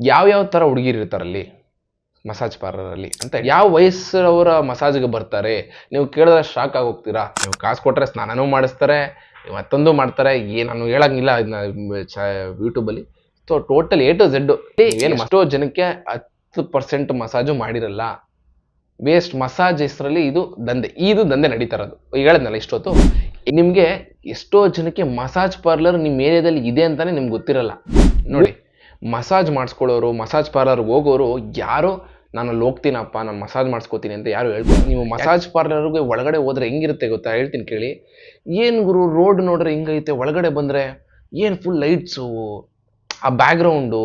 ಯಾವ್ಯಾವ ಥರ ಹುಡುಗಿರು ಇರ್ತಾರಲ್ಲಿ? ಮಸಾಜ್ ಪಾರ್ಲರಲ್ಲಿ ಅಂತ ಯಾವ ವಯಸ್ಸವರ ಮಸಾಜ್ಗೆ ಬರ್ತಾರೆ? ನೀವು ಕೇಳಿದ್ರೆ ಶಾಕ್ ಆಗಿ ಹೋಗ್ತೀರಾ ನೀವು ಕಾಸು ಕೊಟ್ಟರೆ ಸ್ನಾನನೂ ಮಾಡಿಸ್ತಾರೆ ಮತ್ತೊಂದು ಮಾಡ್ತಾರೆ, ಏನು ನಾನು ಹೇಳಂಗಿಲ್ಲ ಇದನ್ನ ಯೂಟ್ಯೂಬಲ್ಲಿ so total A to Z ಏನು ಎಷ್ಟೋ ಜನಕ್ಕೆ ಹತ್ತು ಪರ್ಸೆಂಟ್ ಮಸಾಜು ಮಾಡಿರಲ್ಲ. ವೇಸ್ಟ್ ಮಸಾಜ್ ಹೆಸರಲ್ಲಿ ಇದು ದಂಧೆ. ಇದು ದಂಧೆ ನಡೀತಾ ಇರೋದು. ಹೇಳಿದ್ನಲ್ಲ ಇಷ್ಟೊತ್ತು? ನಿಮಗೆ ಎಷ್ಟೋ ಜನಕ್ಕೆ ಮಸಾಜ್ ಪಾರ್ಲರ್ ನಿಮ್ಮ ಏರಿಯಾದಲ್ಲಿ ಇದೆ ಅಂತಾನೆ ನಿಮ್ಗೆ ಗೊತ್ತಿರಲ್ಲ. ನೋಡಿ ಮಸಾಜ್ ಮಾಡಿಸ್ಕೊಳ್ಳೋರು, ಮಸಾಜ್ ಪಾರ್ಲರ್ಗೆ ಹೋಗೋರು ಯಾರೋ ನಾನು ಅಲ್ಲಿ ಹೋಗ್ತೀನಪ್ಪ, ನಾನು ಮಸಾಜ್ ಮಾಡಿಸ್ಕೋತೀನಿ ಅಂತ ಯಾರು ಹೇಳ್ಬೋದು. ನೀವು ಮಸಾಜ್ ಪಾರ್ಲರ್ಗೆ ಒಳಗಡೆ ಹೋದ್ರೆ ಹೆಂಗಿರುತ್ತೆ ಗೊತ್ತಾ? ಹೇಳ್ತೀನಿ ಕೇಳಿ. ಏನು ಗುರು ರೋಡ್ ನೋಡ್ರೆ ಹಿಂಗೈತೆ? ಒಳಗಡೆ ಬಂದರೆ ಏನು ಫುಲ್ ಲೈಟ್ಸು ಆ ಬ್ಯಾಕ್ಗ್ರೌಂಡು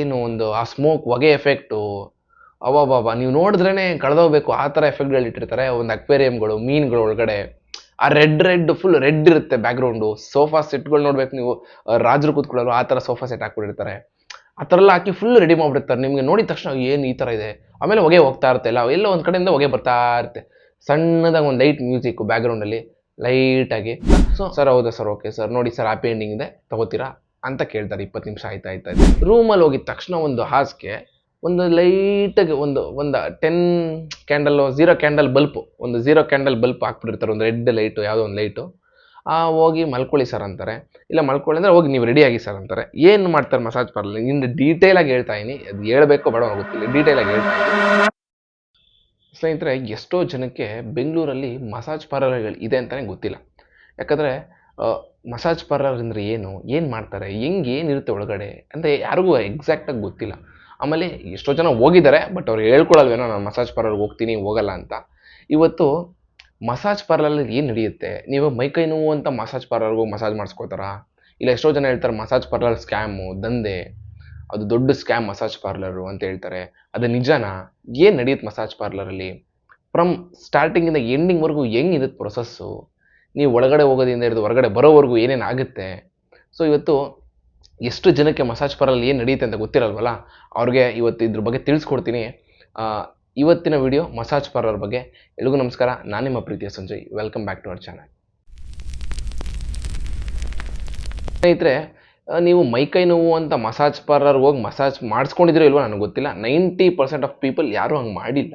ಏನು ಒಂದು ಆ ಸ್ಮೋಕ್ ಹೊಗೆ ಎಫೆಕ್ಟು ಅವಾಬಾಬಾ ನೀವು ನೋಡಿದ್ರೇ ಕಳೆದೋಗ್ಬೇಕು ಆ ಥರ ಎಫೆಕ್ಟ್ಗಳು ಇಟ್ಟಿರ್ತಾರೆ ಒಂದು ಅಕ್ವೇರಿಯಮ್ಗಳು ಮೀನುಗಳು ಒಳಗಡೆ. ಆ ರೆಡ್ ರೆಡ್ ಫುಲ್ ರೆಡ್ ಇರುತ್ತೆ ಬ್ಯಾಕ್ಗ್ರೌಂಡು ಸೋಫಾ ಸೆಟ್ಗಳು ನೋಡ್ಬೇಕು ನೀವು. ರಾಜರು ಕೂತ್ಕೊಳ್ಳೋರು ಆ ಥರ ಸೋಫಾ ಸೆಟ್ ಹಾಕ್ಬಿಟ್ಟಿರ್ತಾರೆ. ಆ ಥರ ಎಲ್ಲ ಹಾಕಿ ಫುಲ್ ರೆಡಿ ಮಾಡಿಬಿಡ್ತಾರೆ. ನಿಮಗೆ ನೋಡಿದ ತಕ್ಷಣ ಏನು ಈ ಥರ ಇದೆ? ಆಮೇಲೆ ಹೊಗೆ ಹೋಗ್ತಾ ಇರುತ್ತೆ. ಎಲ್ಲ ಎಲ್ಲೋ ಒಂದು ಕಡೆಯಿಂದ ಹೊಗೆ ಬರ್ತಾ ಇರುತ್ತೆ. ಸಣ್ಣದಾಗಿ ಒಂದು ಲೈಟ್ ಮ್ಯೂಸಿಕ್ ಬ್ಯಾಕ್ಗ್ರೌಂಡಲ್ಲಿ ಲೈಟಾಗಿ ಸೊ ಸರ್ ಹೌದಾ ಸರ್ ಓಕೆ ಸರ್ ನೋಡಿ ಸರ್ ಹ್ಯಾಪಿ ಎಂಡಿಂಗ್ ಇದೆ. ತಗೋತೀರಾ? ಅಂತ ಕೇಳ್ತಾರೆ. ಇಪ್ಪತ್ತು ನಿಮಿಷ ಆಯ್ತಾ ಆಯ್ತಾ ಇದೆ ರೂಮಲ್ಲಿ ಹೋಗಿದ ತಕ್ಷಣ ಒಂದು ಹಾಸಿಗೆ, ಒಂದು ಲೈಟಾಗಿ ಒಂದು ಒಂದು ten candle zero candle bulb ಒಂದು ಝೀರೋ ಕ್ಯಾಂಡಲ್ ಬಲ್ಪ್ ಹಾಕ್ಬಿಟ್ಟಿರ್ತಾರೆ. ಒಂದು ರೆಡ್ ಲೈಟು ಯಾವುದೋ ಒಂದು ಲೈಟು ಹೋಗಿ ಮಲ್ಕೊಳ್ಳಿ ಸರ್ ಅಂತಾರೆ. ಇಲ್ಲ ಮಲ್ಕೊಳ್ಳಿ ಅಂದರೆ ಹೋಗಿ ನೀವು ರೆಡಿಯಾಗಿ ಸರ್ ಅಂತಾರೆ. ಏನು ಮಾಡ್ತಾರೆ ಮಸಾಜ್ ಪಾರ್ಲರ್ ಇನ್ನು ಡೀಟೇಲಾಗಿ ಹೇಳ್ತಾ ಇದೀನಿ. ಅದು ಹೇಳ್ಬೇಕೋ ಬೇಡ ಗೊತ್ತಿಲ್ಲ. ಡೀಟೇಲಾಗಿ ಹೇಳ್ತಾ ಇದ್ದೀನಿ ಸ್ನೇಹಿತರೆ, ಎಷ್ಟೋ ಜನಕ್ಕೆ ಬೆಂಗಳೂರಲ್ಲಿ ಮಸಾಜ್ ಪಾರ್ಲರ್ಗಳು ಇದೆ ಅಂತಲೇ ಗೊತ್ತಿಲ್ಲ. ಯಾಕಂದರೆ ಮಸಾಜ್ ಪಾರ್ಲರ್ ಅಂದರೆ ಏನು? ಏನು ಮಾಡ್ತಾರೆ? ಹೆಂಗೆ ಏನಿರುತ್ತೆ ಒಳಗಡೆ? ಅಂತ ಯಾರಿಗೂ ಎಕ್ಸಾಕ್ಟಾಗಿ ಗೊತ್ತಿಲ್ಲ. ಆಮೇಲೆ ಎಷ್ಟೋ ಜನ ಹೋಗಿದ್ದಾರೆ ಬಟ್ ಅವ್ರು ಹೇಳ್ಕೊಳಲ್ವೇನೋ ನಾನು ಮಸಾಜ್ ಪಾರ್ಲರ್ಗೆ ಹೋಗ್ತೀನಿ, ಹೋಗಲ್ಲ ಅಂತ. ಇವತ್ತು ಮಸಾಜ್ ಪಾರ್ಲರಲ್ಲಿ ಏನು ನಡೆಯುತ್ತೆ? ನೀವು ಮೈಕೈ ನೋವು ಅಂತ ಮಸಾಜ್ ಪಾರ್ಲರ್ಗೆ ಹೋಗಿ ಮಸಾಜ್ ಮಾಡಿಸ್ಕೋತಾರಾ? ಇಲ್ಲ ಎಷ್ಟೋ ಜನ ಹೇಳ್ತಾರೆ ಮಸಾಜ್ ಪಾರ್ಲರ್ ಸ್ಕ್ಯಾಮು, ದಂಧೆ. ಅದು ದೊಡ್ಡ ಸ್ಕ್ಯಾಮ್ ಮಸಾಜ್ ಪಾರ್ಲರು ಅಂತ ಹೇಳ್ತಾರೆ. ಅದು ನಿಜನಾ? ಏನು ನಡೆಯುತ್ತೆ ಮಸಾಜ್ ಪಾರ್ಲರಲ್ಲಿ? ಫ್ರಮ್ ಸ್ಟಾರ್ಟಿಂಗಿಂದ ಎಂಡಿಂಗ್ವರೆಗೂ ಹೆಂಗಿರುತ್ತೆ ಪ್ರೊಸೆಸ್ಸು? ನೀವು ಒಳಗಡೆ ಹೋಗೋದಿಂದ ಹಿಡಿದು ಹೊರಗಡೆ ಬರೋವರೆಗೂ ಏನೇನು ಆಗುತ್ತೆ? ಸೊ ಇವತ್ತು ಎಷ್ಟು ಜನಕ್ಕೆ ಮಸಾಜ್ ಪಾರ್ಲರ್ ಏನು ನಡೆಯುತ್ತೆ ಅಂತ ಗೊತ್ತಿರಲ್ವಲ್ಲ? ಅವ್ರಿಗೆ ಇವತ್ತು ಇದ್ರ ಬಗ್ಗೆ ತಿಳಿಸ್ಕೊಡ್ತೀನಿ. ಇವತ್ತಿನ ವಿಡಿಯೋ ಮಸಾಜ್ ಪಾರ್ಲರ್ ಬಗ್ಗೆ ಎಲ್ರಿಗೂ ನಮಸ್ಕಾರ. ನಾನು ನಿಮ್ಮ ಪ್ರೀತಿಯ Sanjay. Welcome back to our channel ಸ್ನೇಹಿತರೆ ನೀವು ಮೈಕೈ ನೋವು ಅಂತ ಮಸಾಜ್ ಪಾರ್ಲರ್ಗೆ ಹೋಗಿ ಮಸಾಜ್ ಮಾಡಿಸ್ಕೊಂಡಿದ್ರೋ ಇಲ್ವೋ ನನಗೆ ಗೊತ್ತಿಲ್ಲ. ನೈಂಟಿ ಪರ್ಸೆಂಟ್ ಆಫ್ ಪೀಪಲ್ ಯಾರೂ ಹಂಗೆ ಮಾಡಿಲ್ಲ.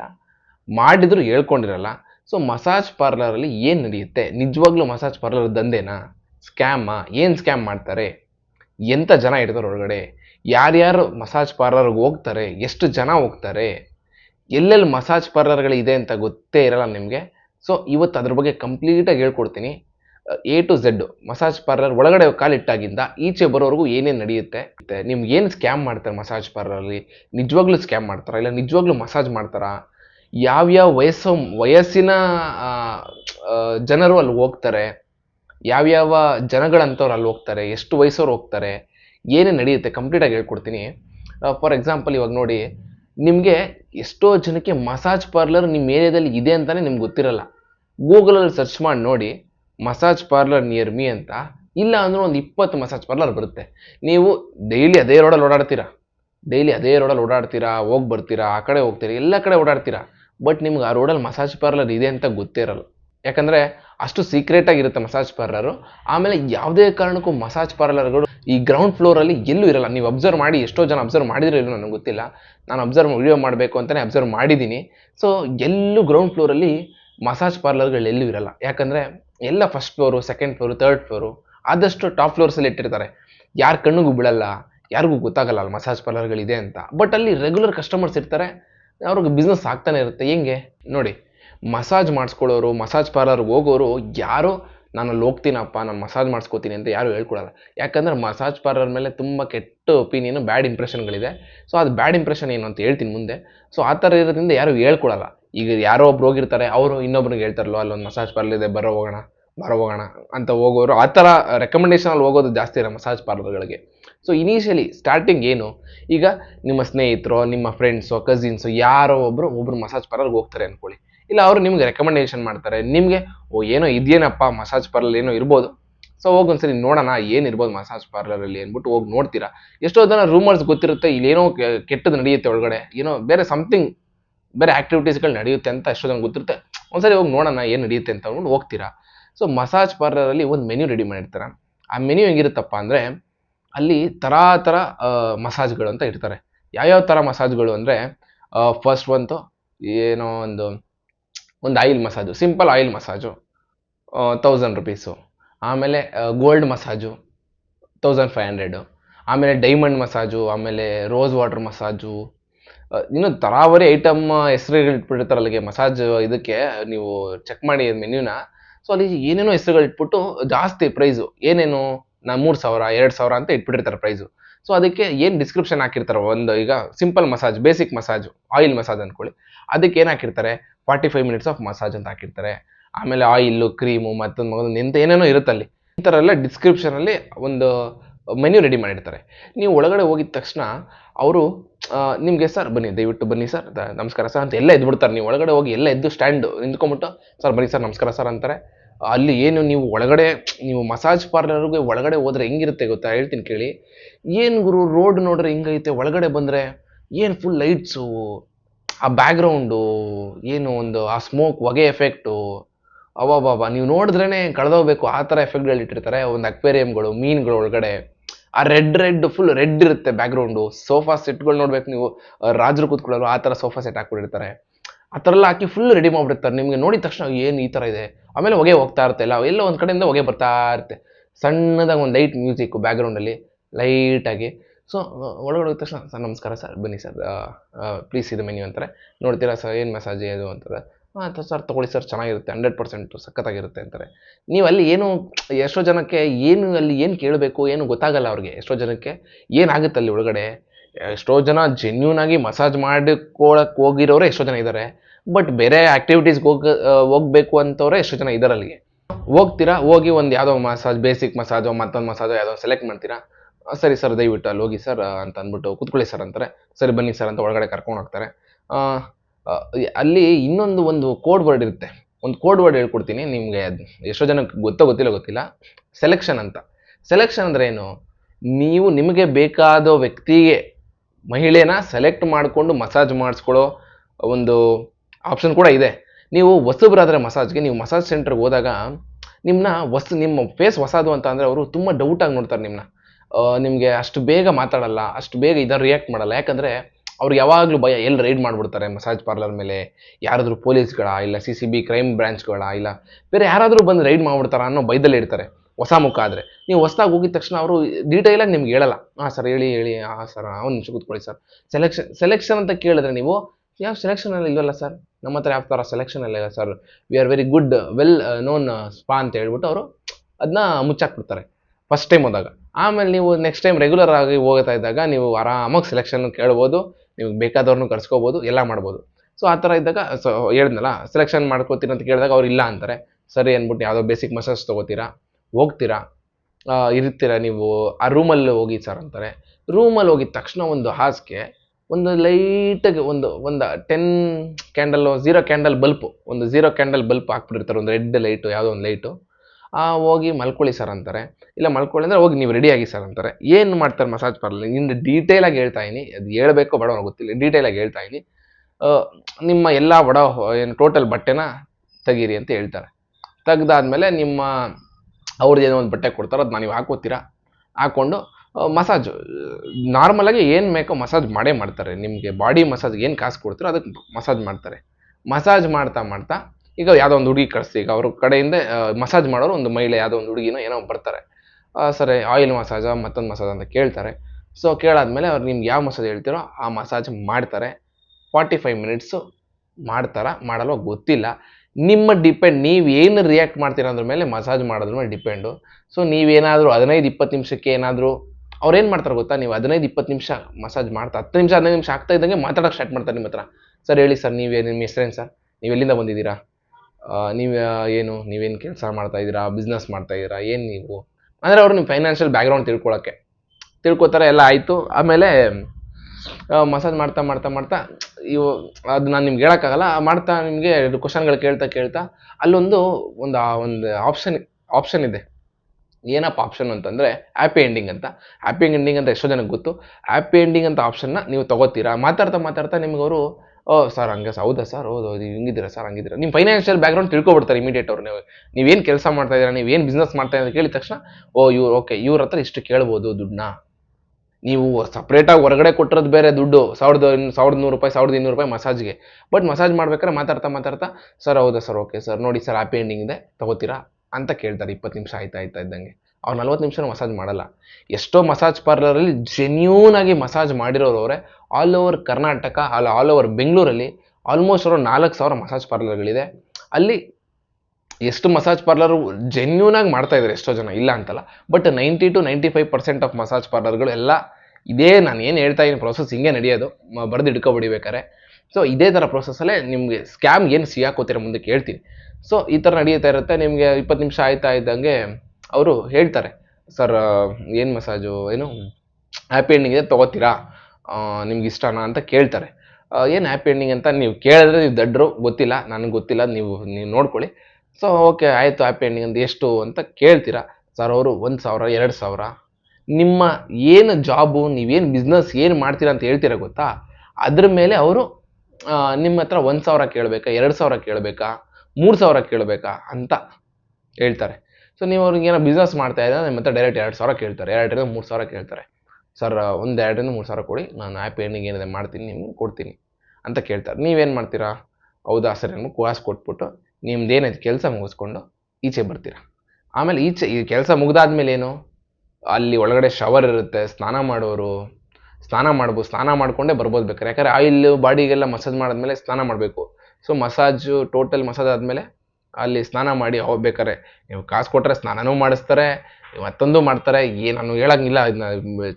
ಮಾಡಿದ್ರು ಹೇಳ್ಕೊಂಡಿರಲ್ಲ. ಸೊ ಮಸಾಜ್ ಪಾರ್ಲರಲ್ಲಿ ಏನು ನಡೆಯುತ್ತೆ? ನಿಜವಾಗ್ಲೂ ಮಸಾಜ್ ಪಾರ್ಲರ್ ದಂಧೆನಾ? ಸ್ಕ್ಯಾಮಾ ಏನು ಸ್ಕ್ಯಾಮ್ ಮಾಡ್ತಾರೆ? ಎಂಥ ಜನ ಇರ್ತಾರೆ ಒಳಗಡೆ? ಯಾರ್ಯಾರು ಮಸಾಜ್ ಪಾರ್ಲರ್ಗೆ ಹೋಗ್ತಾರೆ? ಎಷ್ಟು ಜನ ಹೋಗ್ತಾರೆ? ಎಲ್ಲೆಲ್ಲಿ ಮಸಾಜ್ ಪಾರ್ಲರ್ಗಳಿದೆ ಅಂತ ಗೊತ್ತೇ ಇರಲ್ಲ ನಿಮಗೆ. ಸೊ ಇವತ್ತು ಅದ್ರ ಬಗ್ಗೆ ಕಂಪ್ಲೀಟಾಗಿ ಹೇಳ್ಕೊಡ್ತೀನಿ. A to Z massage parlour ಒಳಗಡೆ ಕಾಲಿಟ್ಟಾಗಿಂದ ಈಚೆ ಬರೋವರೆಗೂ ಏನೇನು ನಡೆಯುತ್ತೆ? ನಿಮ್ಗೆ ಏನು ಸ್ಕ್ಯಾಮ್ ಮಾಡ್ತಾರೆ ಮಸಾಜ್ ಪಾರ್ಲರಲ್ಲಿ? ನಿಜವಾಗ್ಲೂ ಸ್ಕ್ಯಾಮ್ ಮಾಡ್ತಾರಾ? ಇಲ್ಲ ನಿಜವಾಗ್ಲೂ ಮಸಾಜ್ ಮಾಡ್ತಾರಾ? ಯಾವ್ಯಾವ ವಯಸ್ಸು, ವಯಸ್ಸಿನ ಜನರು ಅಲ್ಲಿ ಹೋಗ್ತಾರೆ? ಯಾವ್ಯಾವ ಜನಗಳಂಥವ್ರು ಅಲ್ಲಿ ಹೋಗ್ತಾರೆ? ಎಷ್ಟು ವಯಸ್ಸವ್ರು ಹೋಗ್ತಾರೆ? ಏನೇನು ನಡೆಯುತ್ತೆ? ಕಂಪ್ಲೀಟಾಗಿ ಹೇಳ್ಕೊಡ್ತೀನಿ. ಫಾರ್ ಎಕ್ಸಾಂಪಲ್ ಇವಾಗ ನೋಡಿ ನಿಮಗೆ ಎಷ್ಟೋ ಜನಕ್ಕೆ ಮಸಾಜ್ ಪಾರ್ಲರ್ ನಿಮ್ಮ ಏರಿಯಾದಲ್ಲಿ ಇದೆ ಅಂತಲೇ ನಿಮ್ಗೆ ಗೊತ್ತಿರಲ್ಲ. ಗೂಗಲಲ್ಲಿ ಸರ್ಚ್ ಮಾಡಿ ನೋಡಿ, ಮಸಾಜ್ ಪಾರ್ಲರ್ ನಿಯರ್ ಮೀ ಅಂತ. ಇಲ್ಲ ಅಂದ್ರೆ ಒಂದು ಇಪ್ಪತ್ತು ಮಸಾಜ್ ಪಾರ್ಲರ್ ಬರುತ್ತೆ. ನೀವು ಡೈಲಿ ಅದೇ ರೋಡಲ್ಲಿ ಓಡಾಡ್ತೀರಾ? ಡೈಲಿ ಅದೇ ರೋಡಲ್ಲಿ ಓಡಾಡ್ತೀರಾ? ಹೋಗಿ ಬರ್ತೀರಾ? ಆ ಕಡೆ ಹೋಗ್ತೀರಾ? ಎಲ್ಲ ಕಡೆ ಓಡಾಡ್ತೀರಾ? ಬಟ್ ನಿಮ್ಗೆ ಆ ರೋಡಲ್ಲಿ ಮಸಾಜ್ ಪಾರ್ಲರ್ ಇದೆ ಅಂತ ಗೊತ್ತೇ ಇರಲ್ಲ. ಯಾಕಂದರೆ ಅಷ್ಟು ಸೀಕ್ರೆಟ್ ಆಗಿರುತ್ತೆ ಮಸಾಜ್ ಪಾರ್ಲರು. ಆಮೇಲೆ ಯಾವುದೇ ಕಾರಣಕ್ಕೂ ಮಸಾಜ್ ಪಾರ್ಲರ್ಗಳು ಈ ಗ್ರೌಂಡ್ ಫ್ಲೋರಲ್ಲಿ ಎಲ್ಲೂ ಇರಲ್ಲ. ನೀವು ಅಬ್ಸರ್ವ್ ಮಾಡಿ, ಎಷ್ಟೋ ಜನ ಅಬ್ಸರ್ವ್ ಮಾಡಿದ್ರೆ ಇಲ್ಲೋ ನನಗೆ ಗೊತ್ತಿಲ್ಲ. ನಾನು ಅಬ್ಸರ್ವ್ ವಿಡಿಯೋ ಮಾಡಬೇಕು ಅಂತಲೇ ಅಬ್ಸರ್ವ್ ಮಾಡಿದ್ದೀನಿ. ಸೊ ಎಲ್ಲೂ ಗ್ರೌಂಡ್ ಫ್ಲೋರಲ್ಲಿ ಮಸಾಜ್ ಪಾರ್ಲರ್ಗಳು ಎಲ್ಲೂ ಇರಲ್ಲ. ಯಾಕಂದರೆ ಎಲ್ಲ first floor second floor third floor ಆದಷ್ಟು ಟಾಪ್ ಫ್ಲೋರ್ಸಲ್ಲಿ ಇಟ್ಟಿರ್ತಾರೆ. ಯಾರ ಕಣ್ಣಿಗೂ ಬಿಡಲ್ಲ ಯಾರಿಗೂ ಗೊತ್ತಾಗಲ್ಲ ಅಲ್ಲಿ ಮಸಾಜ್ ಪಾರ್ಲರ್ಗಳಿದೆ ಅಂತ. ಬಟ್ ಅಲ್ಲಿ ರೆಗ್ಯುಲರ್ ಕಸ್ಟಮರ್ಸ್ ಇರ್ತಾರೆ. ಅವ್ರಿಗೆ ಬಿಸ್ನೆಸ್ ಆಗ್ತಾನೆ ಇರುತ್ತೆ. ಹೆಂಗೆ? ನೋಡಿ ಮಸಾಜ್ ಮಾಡಿಸ್ಕೊಳ್ಳೋರು ಮಸಾಜ್ ಪಾರ್ಲರ್ಗೆ ಹೋಗೋರು ಯಾರೋ ನಾನು ಅಲ್ಲಿ ಹೋಗ್ತೀನಪ್ಪ, ನಾನು ಮಸಾಜ್ ಮಾಡಿಸ್ಕೋತೀನಿ ಅಂತ ಯಾರು ಹೇಳ್ಕೊಡಲ್ಲ. ಯಾಕಂದರೆ ಮಸಾಜ್ ಪಾರ್ಲರ್ ಮೇಲೆ ತುಂಬ ಕೆಟ್ಟ ಒಪಿನಿಯನು ಬ್ಯಾಡ್ ಇಂಪ್ರೆಷನ್ಗಳಿದೆ. ಸೊ, ಅದು ಬ್ಯಾಡ್ ಇಂಪ್ರೆಷನ್ ಏನು ಅಂತ ಹೇಳ್ತೀನಿ ಮುಂದೆ. ಸೊ, ಆ ಥರ ಇರೋದ್ರಿಂದ ಯಾರು ಹೇಳ್ಕೊಡಲ್ಲ. ಈಗ ಯಾರೋ ಒಬ್ರು ಹೋಗಿರ್ತಾರೆ, ಅವರು ಇನ್ನೊಬ್ರಿಗೆ ಹೇಳ್ತಾರಲ್ವ ಅಲ್ಲೊಂದು ಮಸಾಜ್ ಪಾರ್ಲರ್ ಇದೆ, ಬರೋ ಹೋಗೋಣ ಬರೋ ಹೋಗೋಣ ಅಂತ ಹೋಗೋರು, ಆ ಥರ ರೆಕಮೆಂಡೇಷನಲ್ಲಿ ಹೋಗೋದು ಜಾಸ್ತಿ ಇರೋ ಮಸಾಜ್ ಪಾರ್ಲರ್ಗಳಿಗೆ. ಸೊ ಇನಿಷಿಯಲಿ ಸ್ಟಾರ್ಟಿಂಗ್ ಏನು, ಈಗ ನಿಮ್ಮ ಸ್ನೇಹಿತರು, ನಿಮ್ಮ ಫ್ರೆಂಡ್ಸು ಕಸಿನ್ಸು ಯಾರೋ ಒಬ್ಬರು ಒಬ್ಬರು ಮಸಾಜ್ ಪಾರ್ಲರ್ಗೆ ಹೋಗ್ತಾರೆ ಅಂದ್ಕೊಳ್ಳಿ. ಇಲ್ಲ, ಅವರು ನಿಮ್ಗೆ ರೆಕಮೆಂಡೇಶನ್ ಮಾಡ್ತಾರೆ. ನಿಮಗೆ, ಓ, ಏನೋ ಇದೇನಪ್ಪ ಮಸಾಜ್ ಪಾರ್ಲರ್ ಏನೋ ಇರ್ಬೋದು. ಸೊ ಹೋಗಿ ಒಂದ್ಸರಿ ನೋಡೋಣ, ಏನು ಇರ್ಬೋದು ಮಸಾಜ್ ಪಾರ್ಲರಲ್ಲಿ ಅಂದ್ಬಿಟ್ಟು ಹೋಗಿ ನೋಡ್ತೀರಾ. ಎಷ್ಟೋ ಜನ ರೂಮರ್ಸ್ ಗೊತ್ತಿರುತ್ತೆ, ಇಲ್ಲೇನೋ ಕೆಟ್ಟದ್ದು ನಡೆಯುತ್ತೆ ಒಳಗಡೆ. ಏನೋ ಬೇರೆ ಸಮಥಿಂಗ್ ಬೇರೆ ಆ್ಯಕ್ಟಿವಿಟೀಸ್ಗಳು ನಡೆಯುತ್ತೆ ಅಂತ ಎಷ್ಟೋ ಜನ ಗೊತ್ತಿರುತ್ತೆ. ಒಂದ್ಸರಿ ಹೋಗಿ ನೋಡೋಣ, ಏನು ನಡೆಯುತ್ತೆ ಅಂತ ಅಂದ್ಬಿಟ್ಟು ಹೋಗ್ತೀರಾ. ಸೊ ಮಸಾಜ್ ಪಾರ್ಲರಲ್ಲಿ ಒಂದು ಮೆನ್ಯೂ ರೆಡಿ ಮಾಡಿರ್ತಾರೆ. ಆ ಮೆನ್ಯೂ ಹೆಂಗಿರುತ್ತಪ್ಪ ಅಂದರೆ, ಅಲ್ಲಿ ಥರ ಥರ ಮಸಾಜ್ಗಳು ಅಂತ ಇರ್ತಾರೆ ಯಾವ್ಯಾವ ಥರ ಮಸಾಜ್ಗಳು ಅಂದರೆ ಫಸ್ಟ್ ಬಂತು ಏನೋ ಒಂದು ಒಂದು oil massage, simple oil massage thousand rupees ಆಮೇಲೆ gold massage thousand five hundred ಆಮೇಲೆ ಡೈಮಂಡ್ ಮಸಾಜು, ಆಮೇಲೆ ರೋಸ್ ವಾಟರ್ ಮಸಾಜು ಇನ್ನು ತರಾವರಿ ಐಟಮ್ ಹೆಸರುಗಳು ಅಲ್ಲಿಗೆ ಮಸಾಜ್ ಇದಕ್ಕೆ ನೀವು ಚೆಕ್ ಮಾಡಿ ಮೆನ್ಯೂನ ಸೊ ಅಲ್ಲಿ ಏನೇನೋ ಹೆಸರುಗಳು ಇಟ್ಬಿಟ್ಟು ಜಾಸ್ತಿ ಪ್ರೈಸು ಏನೇನು? ನಾ ಮೂರು ಸಾವಿರ, ಎರಡು ಸಾವಿರ ಅಂತ ಇಟ್ಬಿಟ್ಟಿರ್ತಾರೆ ಪ್ರೈಸು ಸೊ ಅದಕ್ಕೆ ಏನು ಡಿಸ್ಕ್ರಿಪ್ಷನ್ ಹಾಕಿರ್ತಾರೆ ಒಂದು ಈಗ simple massage basic massage oil massage ಅಂದ್ಕೊಳ್ಳಿ ಅದಕ್ಕೆ ಏನು ಹಾಕಿರ್ತಾರೆ? Forty five minutes of massage ಅಂತ ಹಾಕಿರ್ತಾರೆ. ಆಮೇಲೆ ಆಯಿಲ್ಲು ಕ್ರೀಮು ಮತ್ತೊಂದು ಮಗದೊಂದು ಎಂತ ಏನೇನೋ ಇರುತ್ತಲ್ಲಿ. ಈ ಥರ ಎಲ್ಲ ಡಿಸ್ಕ್ರಿಪ್ಷನಲ್ಲಿ ಒಂದು ಮೆನ್ಯೂ ರೆಡಿ ಮಾಡಿರ್ತಾರೆ. ನೀವು ಒಳಗಡೆ ಹೋಗಿದ ತಕ್ಷಣ ಅವರು ನಿಮಗೆ ಸರ್, ಬನ್ನಿ, ದಯವಿಟ್ಟು ಬನ್ನಿ, ಸರ್ ನಮಸ್ಕಾರ, ಸರ್ ಅಂತ ಎಲ್ಲ ಎದ್ಬಿಡ್ತಾರೆ. ನೀವು ಒಳಗಡೆ ಹೋಗಿ ಎಲ್ಲ ಎದ್ದು ಸ್ಟ್ಯಾಂಡ್ ನಿಂತ್ಕೊಂಬಿಟ್ಟು ಸರ್, ಬನ್ನಿ, ಸರ್, ನಮಸ್ಕಾರ, ಸರ್ ಅಂತಾರೆ. ಅಲ್ಲಿ ಏನು ನೀವು ಒಳಗಡೆ, ನೀವು ಮಸಾಜ್ ಪಾರ್ಲರ್ಗೆ ಒಳಗಡೆ ಹೋದ್ರೆ ಹೆಂಗಿರುತ್ತೆ ಗೊತ್ತಾ? ಹೇಳ್ತೀನಿ ಕೇಳಿ. ಏನು ಗುರು ರೋಡ್ ನೋಡ್ರೆ ಹಿಂಗೈತೆ? ಒಳಗಡೆ ಬಂದರೆ ಏನು ಫುಲ್ ಲೈಟ್ಸು ಆ ಬ್ಯಾಕ್ಗ್ರೌಂಡು ಏನು ಒಂದು ಆ ಸ್ಮೋಕ್ ಹೊಗೆ ಎಫೆಕ್ಟು ಅವಾಬಾಬಾ ನೀವು ನೋಡಿದ್ರೇ ಕಳೆದೋಗ್ಬೇಕು. ಆ ಥರ ಎಫೆಕ್ಟ್ಗಳು ಇಟ್ಟಿರ್ತಾರೆ ಒಂದು ಅಕ್ವೇರಿಯಮ್ಗಳು ಮೀನುಗಳು ಒಳಗಡೆ. ಆ ರೆಡ್ ರೆಡ್ ಫುಲ್ ರೆಡ್ ಇರುತ್ತೆ ಬ್ಯಾಕ್ಗ್ರೌಂಡು ಸೋಫಾ ಸೆಟ್ಗಳು ನೋಡ್ಬೇಕು ನೀವು. ರಾಜರು ಕೂತ್ಕೊಳ್ಳೋರು ಆ ಥರ ಸೋಫಾ ಸೆಟ್ ಹಾಕ್ಬಿಟ್ಟಿರ್ತಾರೆ. ಆ ಥರ ಎಲ್ಲ ಹಾಕಿ ಫುಲ್ ರೆಡಿ ಮಾಡಿಬಿಡ್ತಾರೆ ನಿಮಗೆ ನೋಡಿದ ತಕ್ಷಣ ಏನು ಈ ಥರ ಇದೆ? ಆಮೇಲೆ ಹೊಗೆ ಹೋಗ್ತಾ ಇರುತ್ತೆ. ಎಲ್ಲ ಎಲ್ಲೋ ಒಂದು ಕಡೆಯಿಂದ ಹೊಗೆ ಬರ್ತಾ ಇರುತ್ತೆ. ಸಣ್ಣದಾಗಿ ಒಂದು ಲೈಟ್ ಮ್ಯೂಸಿಕ್ ಬ್ಯಾಕ್ಗ್ರೌಂಡಲ್ಲಿ ಲೈಟಾಗಿ ಸೊ ಒಳಗಡೆ ಹೋದ ತಕ್ಷಣ, ಸರ್ ನಮಸ್ಕಾರ ಸರ್, ಬನ್ನಿ ಸರ್. ಪ್ಲೀಸ್ ಇದು ಮೆನ್ಯೂ ಅಂತಾರೆ. ನೋಡ್ತೀರಾ ಸರ್, ಏನು ಮೆಸೇಜ್ ಅದು ಅಂತಾರೆ. ಹಾಂ ಸರ್ ತೊಗೊಳ್ಳಿ ಸರ್, ಚೆನ್ನಾಗಿರುತ್ತೆ ಹಂಡ್ರೆಡ್ ಪರ್ಸೆಂಟು ಸಖತ್ತಾಗಿರುತ್ತೆ ಅಂತಾರೆ. ನೀವು ಅಲ್ಲಿ ಏನು, ಎಷ್ಟೋ ಜನಕ್ಕೆ ಏನು ಅಲ್ಲಿ ಏನು ಕೇಳಬೇಕು, ಏನು ಗೊತ್ತಾಗಲ್ಲ ಅವ್ರಿಗೆ. ಎಷ್ಟೋ ಜನಕ್ಕೆ ಏನಾಗುತ್ತೆ ಅಲ್ಲಿ ಒಳಗಡೆ? ಎಷ್ಟೋ ಜನ ಜೆನ್ಯೂನ್ ಆಗಿ ಮಸಾಜ್ ಮಾಡಿಕೊಳಕ್ಕೆ ಹೋಗಿರೋರೇ, ಎಷ್ಟೋ ಜನ ಇದ್ದಾರೆ ಬಟ್ ಬೇರೆ ಆ್ಯಕ್ಟಿವಿಟೀಸ್ಗೆ ಹೋಗ ಹೋಗ್ಬೇಕು ಅಂತವ್ರೆ ಎಷ್ಟು ಜನ ಇದ್ದಾರೆ ಅಲ್ಲಿಗೆ ಹೋಗ್ತೀರಾ? ಹೋಗಿ ಒಂದು ಯಾವುದೋ ಮಸಾಜ್ ಬೇಸಿಕ್ ಮಸಾಜೋ ಮತ್ತೊಂದು ಮಸಾಜೋ ಯಾವುದೋ ಸೆಲೆಕ್ಟ್ ಮಾಡ್ತೀರಾ? ಸರಿ ಸರ್, ದಯವಿಟ್ಟು ಅಲ್ಲಿ ಹೋಗಿ ಸರ್ ಅಂತ ಅಂದ್ಬಿಟ್ಟು ಕೂತ್ಕೊಳ್ಳಿ ಸರ್ ಅಂತಾರೆ. ಸರಿ, ಬನ್ನಿ ಸರ್ ಅಂತ ಒಳಗಡೆ ಕರ್ಕೊಂಡು ಹೋಗ್ತಾರೆ. ಅಲ್ಲಿ ಇನ್ನೊಂದು ಒಂದು ಕೋಡ್ ವರ್ಡ್ ಇರುತ್ತೆ. ಒಂದು ಕೋಡ್ ವರ್ಡ್ ಹೇಳ್ಕೊಡ್ತೀನಿ, ನಿಮಗೆ ಎಷ್ಟೋ ಜನಕ್ಕೆ ಗೊತ್ತೋ ಗೊತ್ತಿಲ್ಲ ಗೊತ್ತಿಲ್ಲ. ಸೆಲೆಕ್ಷನ್ ಅಂತ. ಸೆಲೆಕ್ಷನ್ ಅಂದ್ರೆ ಏನು? ನೀವು ನಿಮಗೆ ಬೇಕಾದ ವ್ಯಕ್ತಿಗೆ ಮಹಿಳೆನ ಸೆಲೆಕ್ಟ್ ಮಾಡಿಕೊಂಡು ಮಸಾಜ್ ಮಾಡಿಸ್ಕೊಳ್ಳೋ ಒಂದು ಆಪ್ಷನ್ ಕೂಡ ಇದೆ. ನೀವು ಹೊಸಬರಾದರೆ ಮಸಾಜ್ಗೆ, ನೀವು ಮಸಾಜ್ ಸೆಂಟ್ರಿಗೆ ಹೋದಾಗ ನಿಮ್ಮನ್ನ ಹೊಸ, ನಿಮ್ಮ ಫೇಸ್ ಹೊಸದು ಅಂತ ಅಂದರೆ ಅವರು ತುಂಬ ಡೌಟಾಗಿ ನೋಡ್ತಾರೆ ನಿಮ್ಮನ್ನ ನಿಮಗೆ ಅಷ್ಟು ಬೇಗ ಮಾತಾಡಲ್ಲ, ಅಷ್ಟು ಬೇಗ ಇದರ ರಿಯಾಕ್ಟ್ ಮಾಡಲ್ಲ. ಯಾಕಂದರೆ ಅವ್ರು ಯಾವಾಗಲೂ ಭಯ ಎಲ್ಲಿ ರೈಡ್ ಮಾಡಿಬಿಡ್ತಾರೆ ಮಸಾಜ್ ಪಾರ್ಲರ್ ಮೇಲೆ? ಯಾರಾದರೂ ಪೊಲೀಸ್ಗಳ ಇಲ್ಲ ಸಿ ಸಿ ಬಿ ಕ್ರೈಮ್ ಬ್ರಾಂಚ್ಗಳ ಇಲ್ಲ? ಬೇರೆ ಯಾರಾದರೂ ಬಂದು ರೈಡ್ ಮಾಡಿಬಿಡ್ತಾರ ಅನ್ನೋ ಬೈದಲ್ಲಿ ಇರ್ತಾರೆ ಹೊಸ ಮುಖ ಆದರೆ. ನೀವು ಹೊಸದಾಗಿ ಹೋಗಿದ ತಕ್ಷಣ ಅವರು ಡೀಟೇಲಾಗಿ ನಿಮ್ಗೆ ಹೇಳಲ್ಲ. ಹಾಂ ಸರ್ ಹೇಳಿ ಹೇಳಿ ಹಾಂ ಸರ್ ಅವ್ನು ನಿಮಿಷ ಕೂತ್ಕೊಳ್ಳಿ ಸರ್ ಸೆಲೆಕ್ಷನ್ ಸೆಲೆಕ್ಷನ್ ಅಂತ ಕೇಳಿದ್ರೆ ನೀವು, ಯಾವ ಸೆಲೆಕ್ಷನಲ್ಲಿ ಇಲ್ವಲ್ಲ ಸರ್ ನಮ್ಮ ಹತ್ರ ಯಾವ ಥರ ಸೆಲೆಕ್ಷನ್ ಇಲ್ಲ sir we are very good well known spa ಅಂತ ಹೇಳ್ಬಿಟ್ಟು ಅವರು ಅದನ್ನ ಮುಚ್ಚಾಕ್ಬಿಡ್ತಾರೆ ಫಸ್ಟ್ ಟೈಮ್ ಹೋದಾಗ. ಆಮೇಲೆ ನೀವು ನೆಕ್ಸ್ಟ್ ಟೈಮ್ ರೆಗ್ಯುಲರ್ ಆಗಿ ಹೋಗ್ತಾ ಇದ್ದಾಗ ನೀವು ಆರಾಮಾಗಿ ಸೆಲೆಕ್ಷನ್ ಕೇಳ್ಬೋದು ನಿಮ್ಗೆ ಬೇಕಾದವ್ರನ್ನೂ ಕರ್ಸ್ಕೋಬೋದು, ಎಲ್ಲ ಮಾಡ್ಬೋದು. ಸೊ ಆ ಥರ ಇದ್ದಾಗ ಸೊ ಹೇಳಿದ್ನಲ್ಲ ಸೆಲೆಕ್ಷನ್ ಮಾಡ್ಕೋತೀನಿ ಅಂತ ಕೇಳಿದಾಗ ಅವ್ರು ಇಲ್ಲ ಅಂತಾರೆ. ಸರಿ ಅಂದ್ಬಿಟ್ಟು ಯಾವುದೋ ಬೇಸಿಕ್ ಮಸಾಜ್ ತೊಗೋತೀರಾ, ಹೋಗ್ತೀರಾ ಇರ್ತೀರಾ ನೀವು? ಆ ರೂಮಲ್ಲಿ ಹೋಗಿ ಸರ್ ಅಂತಾರೆ. ರೂಮಲ್ಲಿ ಹೋಗಿದ ತಕ್ಷಣ ಒಂದು ಹಾಸಿಗೆ ಒಂದು ಲೈಟಾಗಿ ಒಂದು ಒಂದು ten candle zero candle bulb ಒಂದು ಝೀರೋ ಕ್ಯಾಂಡಲ್ ಬಲ್ಪ್ ಹಾಕ್ಬಿಟ್ಟಿರ್ತಾರೆ, ಒಂದು ರೆಡ್ ಲೈಟು ಯಾವುದೋ ಒಂದು ಲೈಟು ಆ, ಹೋಗಿ ಮಲ್ಕೊಳ್ಳಿ ಸರ್ ಅಂತಾರೆ. ಇಲ್ಲ ಮಲ್ಕೊಳ್ಳಿ ಅಂದರೆ ಹೋಗಿ ನೀವು ರೆಡಿಯಾಗಿ ಸರ್ ಅಂತಾರೆ. ಏನು ಮಾಡ್ತಾರೆ ಮಸಾಜ್ ಪಾರ್ಲರ್ ಇನ್ನು ಡೀಟೇಲಾಗಿ ಹೇಳ್ತಾ ಇದೀನಿ. ಅದು ಹೇಳ್ಬೇಕೋ ಬೇಡ ನನಗೆ ಗೊತ್ತಿಲ್ಲ. ಡೀಟೇಲಾಗಿ ಹೇಳ್ತಾ ಇದೀನಿ. ನಿಮ್ಮ ಎಲ್ಲ ಬಡ ಏನು ಟೋಟಲ್ ಬಟ್ಟೆನ ತೆಗೀರಿ ಅಂತ ಹೇಳ್ತಾರೆ. ತೆಗ್ದಾದ್ಮೇಲೆ ನಿಮ್ಮ ಅವ್ರದ್ದು ಏನೋ ಒಂದು ಬಟ್ಟೆ ಕೊಡ್ತಾರೋ. ನಾನು ನೀವು ಹಾಕೋತೀರಾ ಹಾಕ್ಕೊಂಡು ಮಸಾಜ್ ನಾರ್ಮಲಾಗಿ ಏನು ಬೇಕೋ ಮಸಾಜ್ ಮಾಡೇ ಮಾಡ್ತಾರೆ. ನಿಮಗೆ ಬಾಡಿ ಮಸಾಜ್ಗೆ ಏನು ಕಾಸು ಕೊಡ್ತೀರೋ ಅದಕ್ಕೆ ಮಸಾಜ್ ಮಾಡ್ತಾರೆ. ಮಸಾಜ್ ಮಾಡ್ತಾ ಮಾಡ್ತಾ ಈಗ ಯಾವುದೋ ಒಂದು ಹುಡುಗಿ ಕಳಿಸಿ, ಈಗ ಅವ್ರ ಕಡೆಯಿಂದ ಮಸಾಜ್ ಮಾಡೋರು ಒಂದು ಮಹಿಳೆ, ಯಾವುದೋ ಒಂದು ಹುಡುಗಿನ ಏನೋ ಬರ್ತಾರೆ. ಸರಿ, ಆಯಿಲ್ ಮಸಾಜ, ಮತ್ತೊಂದು ಮಸಾಜ್ ಅಂತ ಕೇಳ್ತಾರೆ. ಸೊ, ಕೇಳಾದ್ಮೇಲೆ ಅವ್ರು ನಿಮ್ಗೆ ಯಾವ ಮಸಾಜ್ ಹೇಳ್ತೀರೋ ಆ ಮಸಾಜ್ ಮಾಡ್ತಾರೆ. ಫಾರ್ಟಿ ಫೈವ್ ಮಿನಿಟ್ಸು ಮಾಡ್ತಾರ, ಮಾಡಲ್ವ ಗೊತ್ತಿಲ್ಲ. ನಿಮ್ಮ ಡಿಪೆಂಡ್, ನೀವು ಏನು ರಿಯಾಕ್ಟ್ ಮಾಡ್ತೀರ ಅದ್ರ ಮೇಲೆ ಮಸಾಜ್ ಮಾಡೋದ್ರ ಮೇಲೆ ಡಿಪೆಂಡು. ಸೊ, ನೀವೇನಾದರೂ ಹದಿನೈದು, ಇಪ್ಪತ್ತು ನಿಮಿಷಕ್ಕೆ ಏನಾದರೂ ಅವ್ರು ಏನು ಮಾಡ್ತಾರೆ ಗೊತ್ತಾ? ನೀವು ಹದಿನೈದು, ಇಪ್ಪತ್ತು ನಿಮಿಷ ಮಸಾಜ್ ಮಾಡ್ತಾ, ಹತ್ತು ನಿಮಿಷ, ಹದಿನೈದು ನಿಮಿಷ ಆಗ್ತಾ ಇದ್ದಂಗೆ ಮಾತಾಡೋಕೆ ಸ್ಟಾರ್ಟ್ ಮಾಡ್ತಾರೆ ನಿಮ್ಮ ಹತ್ರ ಸರ್, ಹೇಳಿ ಸರ್, ನೀವೇ, ನಿಮ್ಮ ಹೆಸ್ರೇನು ಸರ್? ನೀವು ಎಲ್ಲಿಂದ ಬಂದಿದ್ದೀರಾ? ನೀವು ಏನು, ನೀವೇನು ಕೆಲಸ ಮಾಡ್ತಾ ಇದ್ದೀರಾ? ಬಿಸ್ನೆಸ್ ಮಾಡ್ತಾ ಇದ್ದೀರಾ? ಏನು ನೀವು? ಅಂದರೆ ಅವರು ನಿಮ್ಮ ಫೈನಾನ್ಷಿಯಲ್ ಬ್ಯಾಕ್ಗ್ರೌಂಡ್ ತಿಳ್ಕೊಳಕ್ಕೆ. ತಿಳ್ಕೊತಾರೆ, ಎಲ್ಲ ಆಯಿತು. ಆಮೇಲೆ ಮಸಾಜ್ ಮಾಡ್ತಾ ಮಾಡ್ತಾ ಮಾಡ್ತಾ, ಇವು, ಅದು ನಾನು ನಿಮ್ಗೆ ಹೇಳೋಕ್ಕಾಗಲ್ಲ. ಮಾಡ್ತಾ ನಿಮಗೆ ಕ್ವಶನ್ಗಳು ಕೇಳ್ತಾ ಕೇಳ್ತಾ ಅಲ್ಲೊಂದು ಒಂದು, ಆ, ಒಂದು ಆಪ್ಷನ್ ಆಪ್ಷನ್ ಇದೆ. ಏನಪ್ಪ ಆಪ್ಷನ್ ಅಂತಂದರೆ ಹ್ಯಾಪಿ ಎಂಡಿಂಗ್ ಅಂತ. ಹ್ಯಾಪಿ ಎಂಡಿಂಗ್ ಅಂತ ಎಷ್ಟೋ ಜನಕ್ಕೆ ಗೊತ್ತು. ಹ್ಯಾಪಿ ಎಂಡಿಂಗ್ ಅಂತ ಆಪ್ಷನ್ನ ನೀವು ತಗೋತೀರಾ? ಮಾತಾಡ್ತಾ ಮಾತಾಡ್ತಾ ನಿಮ್ಗೆ ಅವರು ಓ ಸರ್ ಹಂಗೆ ಹೌದಾ ಸರ್ ಹೌದು ಹೌದು ಹಿಂಗಿದ್ದೀರಾ ಸರ್ ಹಂಗಿದ್ದೀರಾ ನಿಮ್ಮ ಫೈನಾನ್ಷಿಯಲ್ ಬ್ಯಾಕ್ಗ್ರೌಂಡ್ ತಿಳ್ಕೊಬಿಡ್ತಾರೆ ಇಮಿಡಿಯೇಟ್ ಅವ್ರು ನೀವು. ನೀವೇನು ಕೆಲಸ ಮಾಡ್ತಾ ಇದ್ದೀರಾ ನೀವೇನು ಬಿಸ್ನೆಸ್ ಮಾಡ್ತಾ ಇದ್ದೀರಾ ಕೇಳಿದ ತಕ್ಷಣ, ಓ, ಇವ್ರು ಓಕೆ ಇವ್ರ ಹತ್ರ ಇಷ್ಟು ಕೇಳ್ಬೋದು ದುಡ್ಡನ್ನ. ನೀವು ಸಪ್ರೇಟಾಗಿ ಹೊರಗಡೆ ಕೊಟ್ಟಿರೋದು ಬೇರೆ ದುಡ್ಡು, ಸಾವಿರದ ಸಾವಿರದ ನೂರು ರೂಪಾಯಿ, ಸಾವಿರದ ಇನ್ನೂರು ರೂಪಾಯಿ ಮಸಾಜ್ಗೆ ಬಟ್ ಮಸಾಜ್ ಮಾಡ್ಬೇಕಾದ್ರೆ ಮಾತಾಡ್ತಾ ಮಾತಾಡ್ತಾ ಸರ್ ಹೌದಾ ಸರ್ ಓಕೆ ಸರ್ ನೋಡಿ ಸರ್ ಹ್ಯಾಪಿ ಎಂಡಿಂಗ್ ಇದೆ. ತಗೋತೀರಾ? ಅಂತ ಕೇಳ್ತಾರೆ, ಇಪ್ಪತ್ತು ನಿಮಿಷ ಆಯ್ತಾ ಆಯ್ತಾ ಇದ್ದಂಗೆ. ಅವ್ರು ನಲ್ವತ್ತು ನಿಮಿಷ ಮಸಾಜ್ ಮಾಡಲ್ಲ. ಎಷ್ಟೋ ಮಸಾಜ್ ಪಾರ್ಲರಲ್ಲಿ ಜೆನ್ಯೂನ್ ಆಗಿ ಮಸಾಜ್ ಮಾಡಿರೋರವರೇ ಆಲ್ ಓವರ್ ಕರ್ನಾಟಕ ಅಲ್ಲ ಆಲ್ ಓವರ್ ಬೆಂಗಳೂರಲ್ಲಿ ಆಲ್ಮೋಸ್ಟ್ ಅವರು ನಾಲ್ಕು ಸಾವಿರ ಮಸಾಜ್ ಪಾರ್ಲರ್ಗಳಿದೆ. ಅಲ್ಲಿ ಎಷ್ಟು ಮಸಾಜ್ ಪಾರ್ಲರ್ ಜೆನ್ಯೂನ್ ಆಗಿ ಮಾಡ್ತಾ ಇದ್ದಾರೆ ಎಷ್ಟೋ ಜನ, ಇಲ್ಲ ಅಂತಲ್ಲ. But ninety two ninety five percent of massage ಪಾರ್ಲರ್ಗಳು ಎಲ್ಲ ಇದೇ, ನಾನು ಏನು ಹೇಳ್ತಾ ಇದ್ದೀನಿ ಪ್ರೊಸೆಸ್ ಹಿಂಗೆ ನಡೆಯೋದು. ಬರೆದು ಇಟ್ಕೊಬಿಡಿಬೇಕಾರೆ ಸೊ ಇದೇ ಥರ ಪ್ರೊಸೆಸಲ್ಲೇ ನಿಮಗೆ ಸ್ಕ್ಯಾಮ್ ಏನು ಸಿಗಾಕೋತೀರ ಮುಂದಕ್ಕೆ ಹೇಳ್ತೀನಿ ಸೊ ಈ ಥರ ನಡೀತಾ ಇರುತ್ತೆ. ನಿಮಗೆ ಇಪ್ಪತ್ತು ನಿಮಿಷ ಆಯ್ತಾ ಇದ್ದಂಗೆ ಅವರು ಹೇಳ್ತಾರೆ, ಸರ್ ಏನು ಮಸಾಜು, ಏನು ಹ್ಯಾಪಿ ಎಂಡಿಂಗ್ ಇದೆ ತೊಗೋತೀರಾ? ನಿಮ್ಗೆ ಇಷ್ಟನಾ? ಅಂತ ಕೇಳ್ತಾರೆ. ಏನು ಹ್ಯಾಪಿ ಎಂಡಿಂಗ್ ಅಂತ ನೀವು ಕೇಳಿದ್ರೆ ನೀವು ದಡ್ರು, ಗೊತ್ತಿಲ್ಲ, ನನಗೆ ಗೊತ್ತಿಲ್ಲ, ನೀವು ನೀವು ನೋಡ್ಕೊಳ್ಳಿ. ಸೊ ಓಕೆ ಆಯಿತು ಹ್ಯಾಪಿ ಎಂಡಿಂಗ್ ಅಂತ, ಎಷ್ಟು? ಅಂತ ಕೇಳ್ತೀರಾ. ಸರ್, ಅವರು ಒಂದು ಸಾವಿರ, ಎರಡು ಸಾವಿರ. ನಿಮ್ಮ ಏನು ಜಾಬು ನೀವೇನು ಬಿಸ್ನೆಸ್ ಏನು ಮಾಡ್ತೀರಾ ಅಂತ ಹೇಳ್ತೀರಾ ಗೊತ್ತಾ? ಅದ್ರ ಮೇಲೆ ಅವರು ನಿಮ್ಮ ಹತ್ರ ಒಂದು ಸಾವಿರ ಕೇಳಬೇಕಾ, ಎರಡು ಸಾವಿರ ಕೇಳಬೇಕಾ? ಮೂರು ಸಾವಿರ ಕೇಳಬೇಕಾ ಅಂತ ಹೇಳ್ತಾರೆ. ಸೊ ನೀವು ಅವ್ರಿಗೆ ಏನೋ ಬಿಸ್ನೆಸ್ ಮಾಡ್ತಾ ಇದ್ದಾರೆ, ನಿಮ್ಮ ಹತ್ರ ಡೈರೆಕ್ಟ್ ಎರಡು ಸಾವಿರ ಕೇಳ್ತಾರೆ. ಎರಡರಿಂದ ಮೂರು ಸಾವಿರ ಕೇಳ್ತಾರೆ. ಸರ್ ಒಂದು ಎರಡರಿಂದ ಮೂರು ಸಾವಿರ ಕೊಡಿ, ನಾನು ಆ್ಯಪ್ ಏನಿಗೆ ಏನಿದೆ ಮಾಡ್ತೀನಿ, ನಿಮ್ಗೆ ಕೊಡ್ತೀನಿ ಅಂತ ಕೇಳ್ತಾರೆ. ನೀವೇನು ಮಾಡ್ತೀರಾ? ಹೌದಾ ಸರ್ ನಿಮ್ಗೆ ಕ್ಲಾಸ್ ಕೊಟ್ಬಿಟ್ಟು ನಿಮ್ದು ಕೆಲಸ ಮುಗಿಸ್ಕೊಂಡು ಈಚೆ ಬರ್ತೀರಾ. ಆಮೇಲೆ ಈಚೆ, ಈ ಕೆಲಸ ಮುಗ್ದಾದ್ಮೇಲೆ ಏನು? ಅಲ್ಲಿ ಒಳಗಡೆ ಶವರ್ ಇರುತ್ತೆ, ಸ್ನಾನ ಮಾಡೋರು, ಸ್ನಾನ ಮಾಡ್ಬೋದು ಸ್ನಾನ ಮಾಡಿಕೊಂಡೇ ಬರ್ಬೋದು ಬೇಕಾರೆ. ಯಾಕಂದರೆ ಆಯಿಲ್ ಬಾಡಿಗೆಲ್ಲ ಮಸಾಜ್ ಮಾಡಿದ್ಮೇಲೆ ಸ್ನಾನ ಮಾಡಬೇಕು. ಸೊ ಮಸಾಜು ಟೋಟಲ್ ಮಸಾಜ್ ಆದಮೇಲೆ ಅಲ್ಲಿ ಸ್ನಾನ ಮಾಡಿ ಹೋಗ್ಬೇಕಾರೆ ಬೇಕಾರೆ ನೀವು ಕಾಸು ಕೊಟ್ಟರೆ ಸ್ನಾನನೂ ಮಾಡಿಸ್ತಾರೆ ಮತ್ತೊಂದು ಮಾಡ್ತಾರೆ ಏನು ಹೇಳೋಂಗಿಲ್ಲ ಇದನ್ನ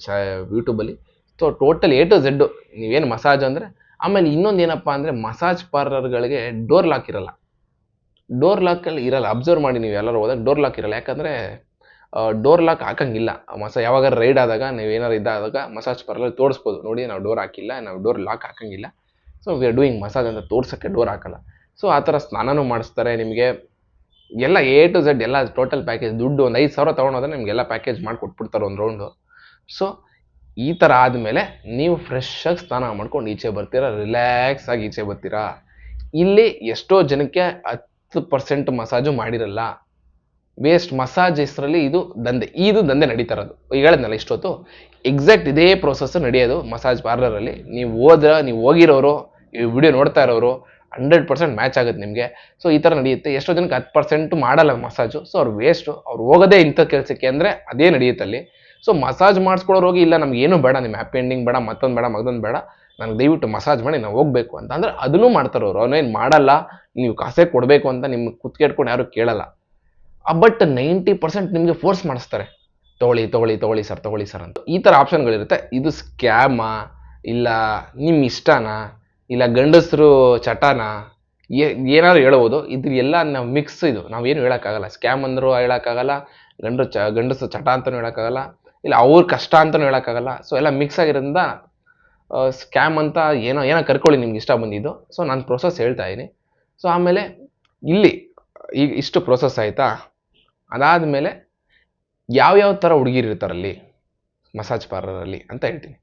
ಚ ಯೂಟ್ಯೂಬಲ್ಲಿ so total A to Z ನೀವೇನು ಮಸಾಜ್ ಅಂದರೆ, ಆಮೇಲೆ ಇನ್ನೊಂದು ಏನಪ್ಪ ಅಂದರೆ ಮಸಾಜ್ ಪಾರ್ಲರ್ಗಳಿಗೆ ಡೋರ್ ಲಾಕ್ ಇರಲ್ಲ. ಡೋರ್ ಲಾಕಲ್ಲಿ ಇರಲ್ಲ. ಅಬ್ಸರ್ವ್ ಮಾಡಿ ನೀವು ಎಲ್ಲರೂ ಹೋದಾಗ ಡೋರ್ ಲಾಕ್ ಇರಲ್ಲ. ಯಾಕಂದರೆ ಡೋರ್ ಲಾಕ್ ಹಾಕಂಗಿಲ್ಲ. ಮಸ ಯಾವಾಗ ರೈಡ್ ಆದಾಗ, ನೀವು ಏನಾರು ಇದಾದಾಗ ಮಸಾಜ್ ಪಾರ್ಲರ್ ತೋರಿಸ್ಬೋದು. ನೋಡಿ, ನಾವು ಡೋರ್ ಹಾಕಿಲ್ಲ, ನಾವು door lock ಹಾಕಂಗಿಲ್ಲ. So we are doing massage ಅಂತ ತೋರ್ಸೋಕ್ಕೆ ಡೋರ್ ಹಾಕಲ್ಲ. ಸೊ ಆ ಥರ ಸ್ನಾನನೂ ಮಾಡಿಸ್ತಾರೆ. ನಿಮಗೆ ಎಲ್ಲ ಎ ಟು ಝೆಡ್ ಎಲ್ಲ ಟೋಟಲ್ ಪ್ಯಾಕೇಜ್ ದುಡ್ಡು ಒಂದು ಐದು ಸಾವಿರ ತೊಗೊಂಡೋದ್ರೆ ನಿಮಗೆಲ್ಲ ಪ್ಯಾಕೇಜ್ ಮಾಡಿಕೊಟ್ಬಿಡ್ತಾರೆ ಒಂದು ರೌಂಡು ಸೊ ಈ ಥರ ಆದಮೇಲೆ ನೀವು ಫ್ರೆಶ್ ಆಗಿ ಸ್ನಾನ ಮಾಡ್ಕೊಂಡು ಈಚೆ ಬರ್ತೀರಾ ರಿಲ್ಯಾಕ್ಸ್ ಆಗಿ ಈಚೆ ಬರ್ತೀರಾ? ಇಲ್ಲಿ ಎಷ್ಟೋ ಜನಕ್ಕೆ ಹತ್ತು ಪರ್ಸೆಂಟ್ ಮಸಾಜು ಮಾಡಿರಲ್ಲ. ವೇಸ್ಟ್ ಮಸಾಜ್ ಹೆಸರಲ್ಲಿ ಇದು ದಂಧೆ. ಇದು ದಂಧೆ ನಡೀತಾ ಇರೋದು. ಹೇಳಿದ್ನಲ್ಲ ಇಷ್ಟೊತ್ತು? ಎಕ್ಸಾಕ್ಟ್ ಇದೇ ಪ್ರೋಸೆಸ್ ನಡೆಯೋದು ಮಸಾಜ್ ಪಾರ್ಲರಲ್ಲಿ ನೀವು ಹೋದ್ರೆ, ನೀವು ಹೋಗಿರೋರು ವಿಡಿಯೋ ನೋಡ್ತಾ ಇರೋರು ಹಂಡ್ರೆಡ್ ಪರ್ಸೆಂಟ್ ಮ್ಯಾಚ್ ಆಗುತ್ತೆ ನಿಮಗೆ. ಸೊ ಈ ಥರ ನಡೆಯುತ್ತೆ. ಎಷ್ಟೋ ಜನಕ್ಕೆ ಹತ್ತು ಪರ್ಸೆಂಟ್ ಮಾಡಲ್ಲ ಮಸಾಜು. ಸೊ ಅವ್ರು ವೇಸ್ಟು ಅವ್ರು ಹೋಗೋದೇ ಇಂಥ ಕೆಲಸಕ್ಕೆ ಅಂದರೆ ಅದೇ ನಡೆಯುತ್ತೆ ಅಲ್ಲಿ. ಸೊ ಮಸಾಜ್ ಮಾಡಿಸ್ಕೊಳ್ಳೋರು ಹೋಗಿ ಇಲ್ಲ, ನಮ್ಗೆ ಏನೂ ಬೇಡ. ನಿಮ್ಮ ಹ್ಯಾಪಿ ಎಂಡಿಂಗ್ ಬೇಡ, ಮತ್ತೊಂದು ಬೇಡ, ಮಗದೊಂದು ಬೇಡ. ನನಗೆ ದಯವಿಟ್ಟು ಮಸಾಜ್ ಮಾಡಿ ನಾವು ಹೋಗಬೇಕು ಅಂತ. ಅಂದರೆ ಅದನ್ನೂ ಮಾಡ್ತಾರೆ ಅವರು ಅವನೇನು ಮಾಡಲ್ಲ, ನೀವು ಕಾಸೇ ಕೊಡಬೇಕು ಅಂತ ನಿಮ್ಗೆ ಕುತ್ಕೆಟ್ಕೊಂಡು ಯಾರು ಕೇಳಲ್ಲ. ಬಟ್ ನೈಂಟಿ ಪರ್ಸೆಂಟ್ ನಿಮಗೆ ಫೋರ್ಸ್ ಮಾಡಿಸ್ತಾರೆ. ತೊಗೊಳ್ಳಿ ತೊಗೊಳ್ಳಿ ತೊಗೊಳ್ಳಿ ಸರ್ ತೊಗೊಳ್ಳಿ ಸರ್ ಅಂತ. ಈ ಥರ ಆಪ್ಷನ್ಗಳಿರುತ್ತೆ ಇದು ಸ್ಕ್ಯಾಮಾ ಇಲ್ಲ ನಿಮ್ಮ ಇಷ್ಟನಾ? ಇಲ್ಲ ಗಂಡಸರು ಚಟಾನ ಏನಾದ್ರು ಹೇಳ್ಬೋದು. ಇದ್ರ ಎಲ್ಲ ನಾವು ಮಿಕ್ಸ್ ಇದು. ನಾವೇನು ಹೇಳೋಕ್ಕಾಗಲ್ಲ. ಸ್ಕ್ಯಾಮ್ ಅಂದರೂ ಹೇಳೋಕ್ಕಾಗಲ್ಲ. ಗಂಡು ಚ ಗಂಡಸು ಚಟ ಅಂತಲೂ ಹೇಳೋಕ್ಕಾಗಲ್ಲ. ಇಲ್ಲ ಅವ್ರ ಕಷ್ಟ ಅಂತಲೂ ಹೇಳೋಕ್ಕಾಗಲ್ಲ. ಸೊ ಎಲ್ಲ ಮಿಕ್ಸ್ ಆಗಿರೋದ್ರಿಂದ ಸ್ಕ್ಯಾಮ್ ಅಂತ ಏನೋ ಏನೋ ಕರ್ಕೊಳ್ಳಿ ನಿಮ್ಗೆ ಇಷ್ಟ ಬಂದಿದ್ದು. ಸೊ ನಾನು ಪ್ರೊಸೆಸ್ ಹೇಳ್ತಾ ಇದ್ದೀನಿ ಸೊ ಆಮೇಲೆ ಇಲ್ಲಿ, ಈಗ ಇಷ್ಟು ಪ್ರೊಸೆಸ್ ಆಯಿತಾ? ಅದಾದಮೇಲೆ ಯಾವ್ಯಾವ ಥರ ಹುಡುಗಿರು ಇರ್ತಾರಲ್ಲಿ? ಮಸಾಜ್ ಪಾರ್ಲರಲ್ಲಿ ಅಂತ ಹೇಳ್ತೀನಿ.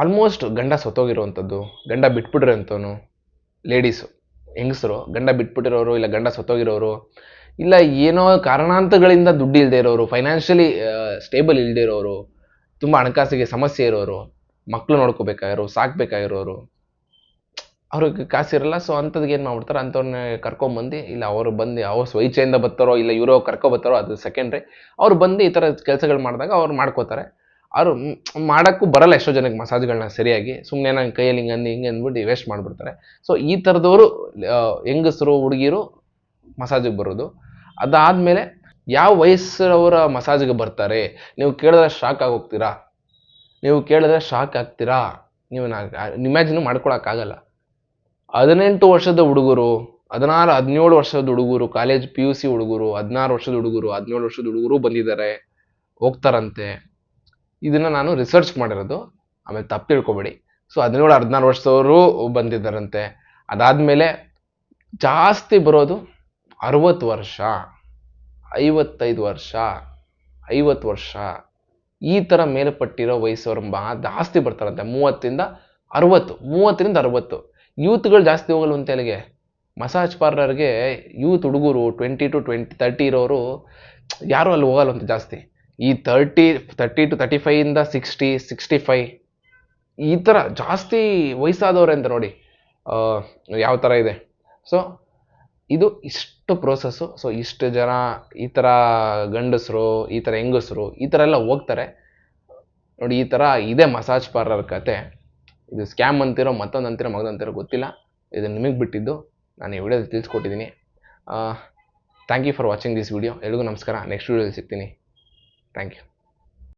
ಆಲ್ಮೋಸ್ಟ್ ಗಂಡ ಸತ್ತೋಗಿರುವಂಥದ್ದು, ಗಂಡ ಬಿಟ್ಬಿಟ್ಟಿರೋಂಥವನು ಲೇಡೀಸು ಹೆಂಗಸರು, ಗಂಡ ಬಿಟ್ಬಿಟ್ಟಿರೋರು ಇಲ್ಲ ಗಂಡ ಸತ್ತೋಗಿರೋರು, ಇಲ್ಲ ಏನೋ ಕಾರಣಾಂತಗಳಿಂದ ದುಡ್ಡು ಇಲ್ಲದೆ ಇರೋರು ಫೈನಾನ್ಷಿಯಲಿ ಸ್ಟೇಬಲ್ ಇಲ್ಲದೆ ಇರೋರು, ತುಂಬ ಹಣಕಾಸಿಗೆ ಸಮಸ್ಯೆ ಇರೋರು ಮಕ್ಕಳು ನೋಡ್ಕೋಬೇಕಾಗಿರೋರು, ಸಾಕ್ಬೇಕಾಗಿರೋರು, ಅವ್ರಿಗೆ ಕಾಸಿರಲ್ಲ ಸೊ ಅಂಥದ್ದು ಏನು ಮಾಡ್ಬಿಡ್ತಾರೆ ಅಂಥವ್ರನ್ನ ಕರ್ಕೊಂಬಂದು, ಇಲ್ಲ ಅವರು ಬಂದು ಅವ್ರು ಸ್ವಇಚ್ಛೆಯಿಂದ ಬರ್ತಾರೋ, ಇಲ್ಲ ಇವರು ಕರ್ಕೊಬರ್ತಾರೋ ಅದು ಸೆಕೆಂಡ್ರಿ ಅವ್ರು ಬಂದು ಈ ಥರ ಕೆಲಸಗಳು ಮಾಡಿದಾಗ ಅವ್ರು ಮಾಡ್ಕೋತಾರೆ. ಅವರು ಮಾಡೋಕ್ಕೂ ಬರಲ್ಲ ಎಷ್ಟೋ ಜನಕ್ಕೆ ಮಸಾಜ್ಗಳನ್ನ ಸರಿಯಾಗಿ. ಸುಮ್ಮನೆ ನನ್ನ ಕೈಯಲ್ಲಿ ಹಿಂಗೆ ಅಂದು, ಹಿಂಗೆ ಅಂದ್ಬಿಟ್ಟು ವೇಸ್ಟ್ ಮಾಡಿಬಿಡ್ತಾರೆ. ಸೊ ಈ ಥರದವರು ಹೆಂಗಸರು, ಹುಡುಗಿರು ಮಸಾಜಿಗೆ ಬರೋದು. ಅದಾದಮೇಲೆ ಯಾವ ವಯಸ್ಸರವರ ಮಸಾಜ್ಗೆ ಬರ್ತಾರೆ? ನೀವು ಕೇಳಿದ್ರೆ ಶಾಕ್ ಆಗೋಗ್ತೀರಾ ನೀವು ಕೇಳಿದ್ರೆ ಶಾಕ್ ಆಗ್ತೀರಾ? ನೀವು ನಾನು ಇಮ್ಯಾಜಿನ್ ಮಾಡ್ಕೊಳಕ್ಕಾಗಲ್ಲ ಹದಿನೆಂಟು ವರ್ಷದ ಹುಡುಗರು, ಹದಿನಾರು, ಹದಿನೇಳು ವರ್ಷದ ಹುಡುಗರು ಕಾಲೇಜ್ ಪಿ ಯು ಸಿ ಹುಡುಗರು, ಹದಿನಾರು ವರ್ಷದ ಹುಡುಗರು, ಹದಿನೇಳು ವರ್ಷದ ಹುಡುಗರು ಬಂದಿದ್ದಾರೆ. ಹೋಗ್ತಾರಂತೆ. ಇದನ್ನು ನಾನು ರಿಸರ್ಚ್ ಮಾಡಿರೋದು. ಆಮೇಲೆ ತಪ್ಪು ತಿಳ್ಕೊಬೇಡಿ. ಸೊ ಹದಿನೇಳು, ಹದಿನಾರು ವರ್ಷದವರು ಬಂದಿದ್ದಾರಂತೆ. ಅದಾದಮೇಲೆ ಜಾಸ್ತಿ ಬರೋದು ಅರವತ್ತು ವರ್ಷ, ಐವತ್ತೈದು ವರ್ಷ, ಐವತ್ತು ವರ್ಷ. ಈ ಥರ ಮೇಲ್ಪಟ್ಟಿರೋ ವಯಸ್ಸವ್ರು ಜಾಸ್ತಿ ಬರ್ತಾರಂತೆ. ಮೂವತ್ತಿಂದ ಅರವತ್ತು, ಮೂವತ್ತರಿಂದ ಅರವತ್ತು. ಯೂತ್ಗಳು ಜಾಸ್ತಿ ಹೋಗಲ್ವಂತೆ ಅಲ್ಲಿಗೆ? ಮಸಾಜ್ ಪಾರ್ಲರ್ಗೆ ಯೂತ್ ಹುಡುಗರು ಟ್ವೆಂಟಿ ಟು ಟ್ವೆಂಟಿ ತರ್ಟಿ ಇರೋರು ಯಾರೂ ಅಲ್ಲಿ ಹೋಗಲ್ಲ ಅಂತ ಜಾಸ್ತಿ? ಈ ತರ್ಟಿ ತರ್ಟಿ ಟು ತರ್ಟಿ ಫೈಯಿಂದ ಸಿಕ್ಸ್ಟಿ ಸಿಕ್ಸ್ಟಿ ಫೈ ಈ ಥರ ಜಾಸ್ತಿ ವಯಸ್ಸಾದವ್ರೆ ಅಂತ ನೋಡಿ ಯಾವ ಥರ ಇದೆ? ಸೊ ಇದು ಇಷ್ಟು ಪ್ರೋಸೆಸ್ಸು ಸೊ ಇಷ್ಟು ಜನ ಈ ಥರ ಗಂಡಸರು, ಈ ಥರ ಹೆಂಗಸರು, ಈ ಥರ ಎಲ್ಲ ಹೋಗ್ತಾರೆ. ನೋಡಿ, ಈ ಥರ ಇದೆ ಮಸಾಜ್ ಪಾರ್ಲರ್ ಕತೆ. ಇದು ಸ್ಕ್ಯಾಮ್ ಅಂತಿರೋ, ಮತ್ತೊಂದು ಅಂತಿರೋ ಮಗದಂತಿರೋ ಗೊತ್ತಿಲ್ಲ. ಇದು ನಿಮಗೆ ಬಿಟ್ಟಿದ್ದು. ನಾನು ಈ ವಿಡಿಯೋದಲ್ಲಿ ತಿಳಿಸ್ಕೊಟ್ಟಿದ್ದೀನಿ. Thank you for watching this video ಎಲ್ರಿಗೂ ನಮಸ್ಕಾರ. ನೆಕ್ಸ್ಟ್ ವಿಡಿಯೋದಲ್ಲಿ ಸಿಗ್ತೀನಿ. Thank you